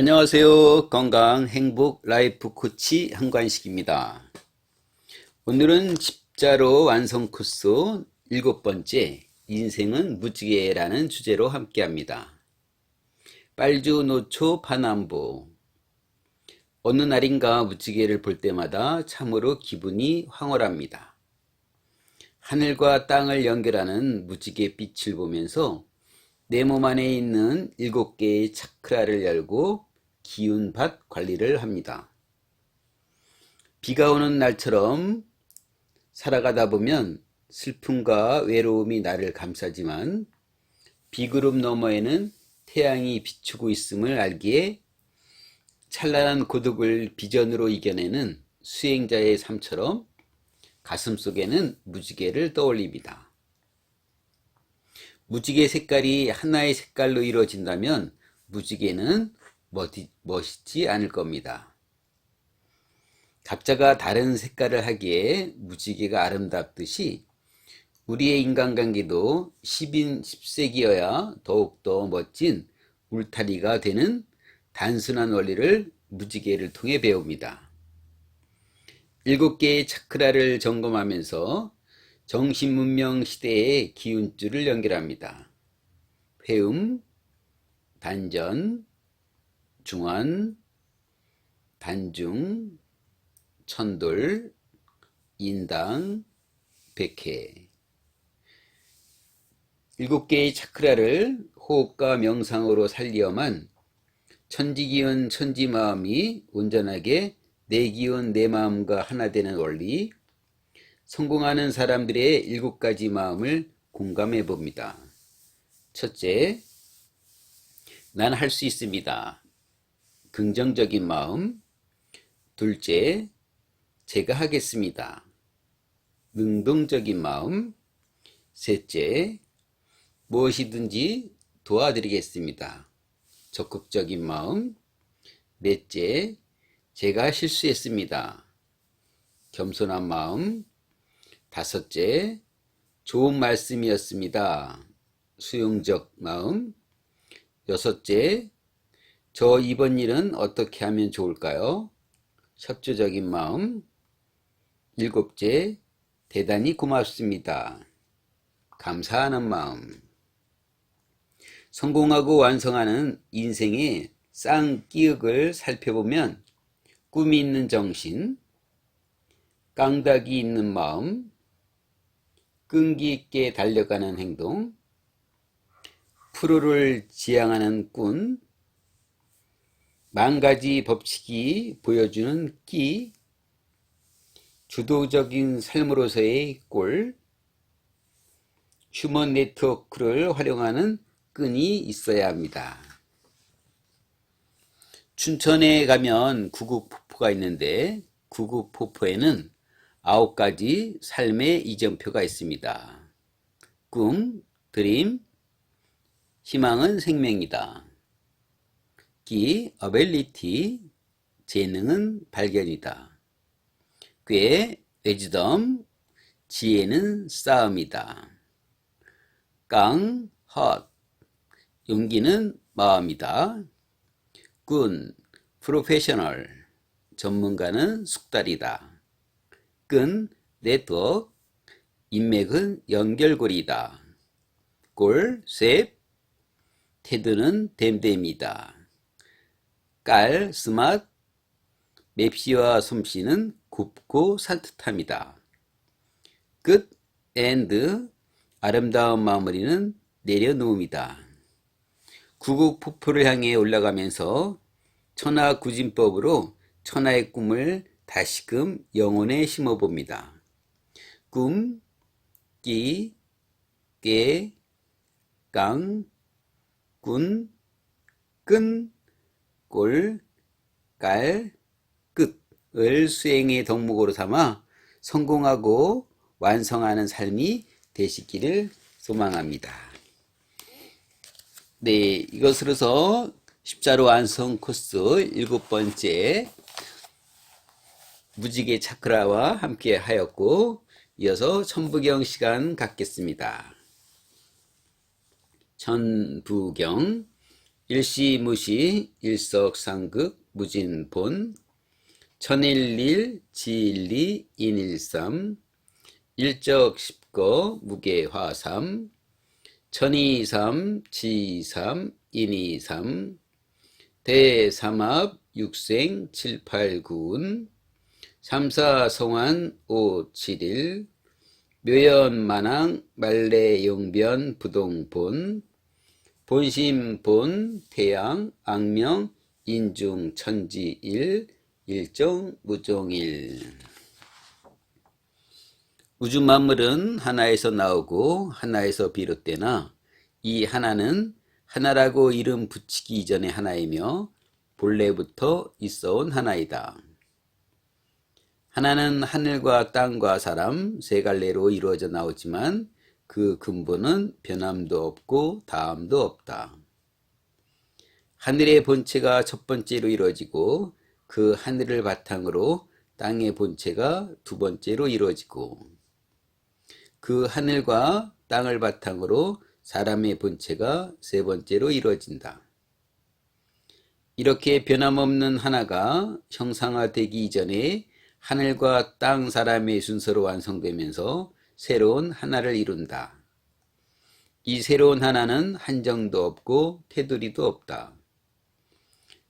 안녕하세요. 건강 행복 라이프 코치 한관식입니다. 오늘은 십자로 완성 코스 일곱 번째 인생은 무지개라는 주제로 함께 합니다. 빨주 노초 파남보 어느 날인가 무지개를 볼 때마다 참으로 기분이 황홀합니다. 하늘과 땅을 연결하는 무지개 빛을 보면서 내 몸 안에 있는 일곱 개의 차크라를 열고 기운밭 관리를 합니다. 비가 오는 날처럼 살아가다 보면 슬픔과 외로움이 나를 감싸지만 비구름 너머에는 태양이 비추고 있음을 알기에 찬란한 고독을 비전으로 이겨내는 수행자의 삶처럼 가슴 속에는 무지개를 떠올립니다. 무지개 색깔이 하나의 색깔로 이루어진다면 무지개는 멋있지 않을 겁니다. 각자가 다른 색깔을 하기에 무지개가 아름답듯이 우리의 인간관계도 10인 10세기여야 더욱더 멋진 울타리가 되는 단순한 원리를 무지개를 통해 배웁니다. 일곱 개의 차크라를 점검하면서 정신문명 시대의 기운줄을 연결합니다. 회음, 단전, 중환, 단중, 천돌, 인당, 백회. 일곱 개의 차크라를 호흡과 명상으로 살리어만 천지기운 천지마음이 온전하게 내 기운 내 마음과 하나 되는 원리, 성공하는 사람들의 일곱 가지 마음을 공감해 봅니다. 첫째, 난 할 수 있습니다. 긍정적인 마음. 둘째, 제가 하겠습니다. 능동적인 마음. 셋째, 무엇이든지 도와드리겠습니다. 적극적인 마음. 넷째, 제가 실수했습니다. 겸손한 마음. 다섯째, 좋은 말씀이었습니다. 수용적 마음. 여섯째, 저 이번 일은 어떻게 하면 좋을까요? 협조적인 마음. 일곱째, 대단히 고맙습니다. 감사하는 마음. 성공하고 완성하는 인생의 쌍기역을 살펴보면 꿈이 있는 정신, 깡닥이 있는 마음, 끈기 있게 달려가는 행동, 프로를 지향하는 꾼, 만 가지 법칙이 보여주는 끼, 주도적인 삶으로서의 꼴, 휴먼 네트워크를 활용하는 끈이 있어야 합니다. 춘천에 가면 구국폭포가 있는데 구국폭포에는 아홉 가지 삶의 이정표가 있습니다. 꿈, 드림, 희망은 생명이다. 기, 어벨리티, 재능은 발견이다. 꽤, 외지덤, 지혜는 싸움이다. 깡, 헛, 용기는 마음이다. 군, 프로페셔널, 전문가는 숙달이다. 끈, 네트워크, 인맥은 연결고리다. 골, 쇠, 테드는 댐댐이다. 깔, 스맛, 맵시와 솜씨는 굽고 산뜻함이다. 끝, 엔드, 아름다운 마무리는 내려놓음이다. 구국 폭포를 향해 올라가면서 천하 구진법으로 천하의 꿈을 다시금 영혼에 심어봅니다. 꿈, 끼, 깨, 깡, 군, 끈, 꼴, 깔, 끝을 수행의 덕목으로 삼아 성공하고 완성하는 삶이 되시기를 소망합니다. 네, 이것으로서 십자로 완성 코스 일곱 번째 무지개 차크라와 함께 하였고 이어서 천부경 시간 갖겠습니다. 천부경 일시무시 일석상극 무진본 천일일 지일리 인일삼 일적십거 무게화삼 천이삼 지삼 인이삼 대삼합 육생 칠팔구운 삼사성환 오칠일 묘연만왕 말레용변 부동본 본심 본 태양 악명 인중 천지일 일정 무종일 우주 만물은 하나에서 나오고 하나에서 비롯되나 이 하나는 하나라고 이름 붙이기 이전의 하나이며 본래부터 있어온 하나이다. 하나는 하늘과 땅과 사람 세 갈래로 이루어져 나오지만 그 근본은 변함도 없고 다함도 없다. 하늘의 본체가 첫 번째로 이루어지고 그 하늘을 바탕으로 땅의 본체가 두 번째로 이루어지고 그 하늘과 땅을 바탕으로 사람의 본체가 세 번째로 이루어진다. 이렇게 변함없는 하나가 형상화되기 이전에 하늘과 땅 사람의 순서로 완성되면서 새로운 하나를 이룬다. 이 새로운 하나는 한정도 없고 테두리도 없다.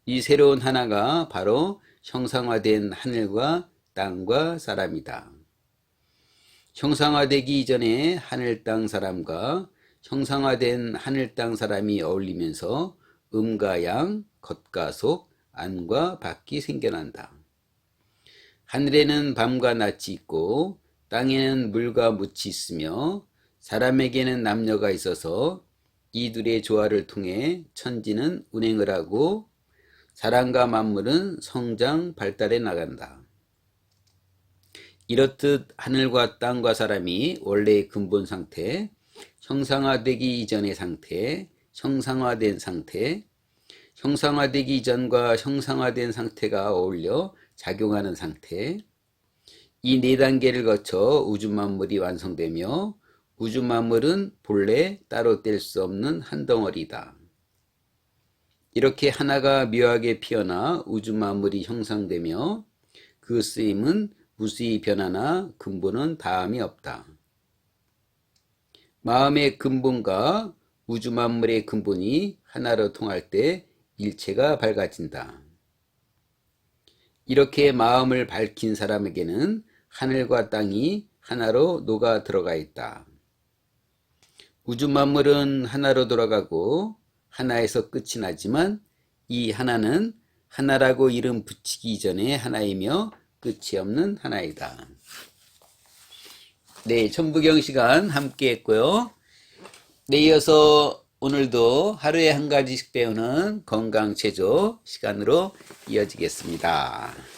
이 새로운 하나가 바로 형상화된 하늘과 땅과 사람이다. 형상화되기 이전에 하늘 땅 사람과 형상화된 하늘 땅 사람이 어울리면서 음과 양, 겉과 속, 안과 밖이 생겨난다. 하늘에는 밤과 낮이 있고 땅에는 물과 묻이 있으며 사람에게는 남녀가 있어서 이 둘의 조화를 통해 천지는 운행을 하고 사람과 만물은 성장 발달해 나간다. 이렇듯 하늘과 땅과 사람이 원래의 근본 상태, 형상화되기 이전의 상태, 형상화된 상태, 형상화되기 이전과 형상화된 상태가 어울려 작용하는 상태, 이 네 단계를 거쳐 우주 만물이 완성되며 우주 만물은 본래 따로 뗄 수 없는 한 덩어리다. 이렇게 하나가 묘하게 피어나 우주 만물이 형성되며 그 쓰임은 무수히 변하나 근본은 다함이 없다. 마음의 근본과 우주 만물의 근본이 하나로 통할 때 일체가 밝아진다. 이렇게 마음을 밝힌 사람에게는 하늘과 땅이 하나로 녹아 들어가 있다. 우주 만물은 하나로 돌아가고 하나에서 끝이 나지만 이 하나는 하나라고 이름 붙이기 이전에 하나이며 끝이 없는 하나이다. 네, 천부경 시간 함께 했고요. 네, 이어서 오늘도 하루에 한 가지씩 배우는 건강체조 시간으로 이어지겠습니다.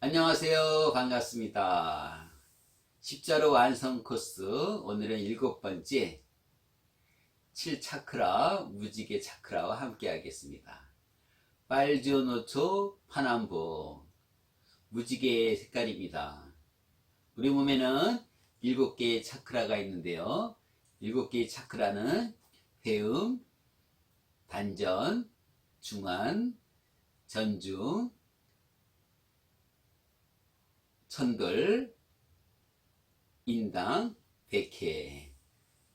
안녕하세요. 반갑습니다. 십자로 완성 코스 오늘은 일곱 번째 7차크라 무지개 차크라와 함께 하겠습니다. 빨주노초 파남보 무지개 색깔입니다. 우리 몸에는 일곱 개의 차크라가 있는데요. 일곱 개의 차크라는 회음, 단전, 중안, 전중, 천글, 인당, 백회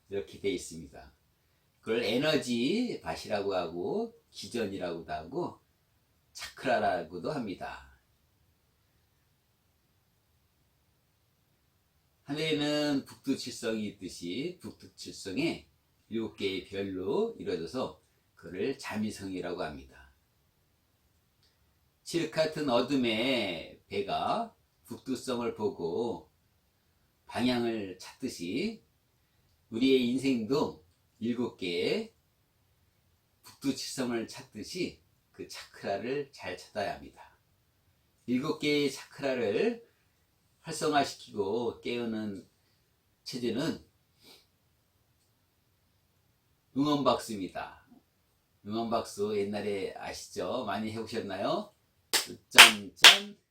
이렇게 되어 있습니다. 그걸 에너지 밭이라고 하고 기전이라고도 하고 차크라라고도 합니다. 하늘에는 북두칠성이 있듯이 북두칠성에 일곱 개의 별로 이루어져서 그를 자미성이라고 합니다. 칠흑 같은 어둠의 배가 북두성을 보고 방향을 찾듯이 우리의 인생도 일곱 개의 북두칠성을 찾듯이 그 차크라를 잘 찾아야 합니다. 일곱 개의 차크라를 활성화시키고 깨우는 체제는 응원박수입니다. 응원박수 옛날에 아시죠? 많이 해보셨나요? 짠짠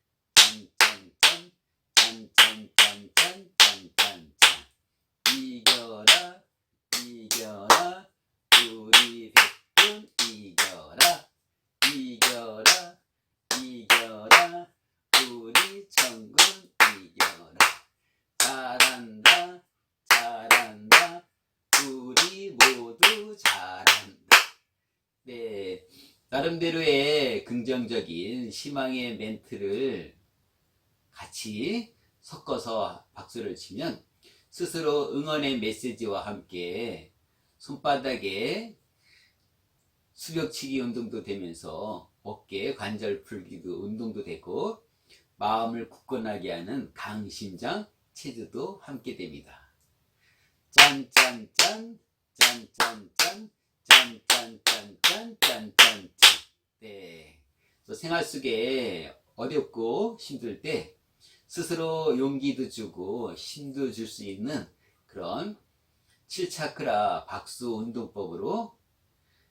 이겨라 이겨라. 우리 백군 이겨라. 이겨라 이겨라. 우리 천군 이겨라. 잘한다 잘한다. 우리 모두 잘한다. 네 나름대로의 긍정적인 희망의 멘트를 같이 섞어서 박수를 치면 스스로 응원의 메시지와 함께 손바닥에 수벽치기 운동도 되면서 어깨 관절 풀기도 운동도 되고 마음을 굳건하게 하는 강심장 체조도 함께 됩니다. 짠짠짠 짠짠짠 짠짠짠짠짠짠짠 네. 또 생활 속에 어렵고 힘들 때 스스로 용기도 주고 힘도 줄 수 있는 그런 7차크라 박수 운동법으로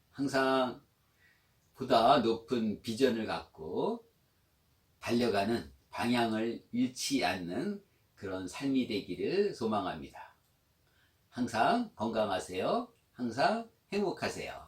항상 보다 높은 비전을 갖고 달려가는 방향을 잃지 않는 그런 삶이 되기를 소망합니다. 항상 건강하세요. 항상 행복하세요.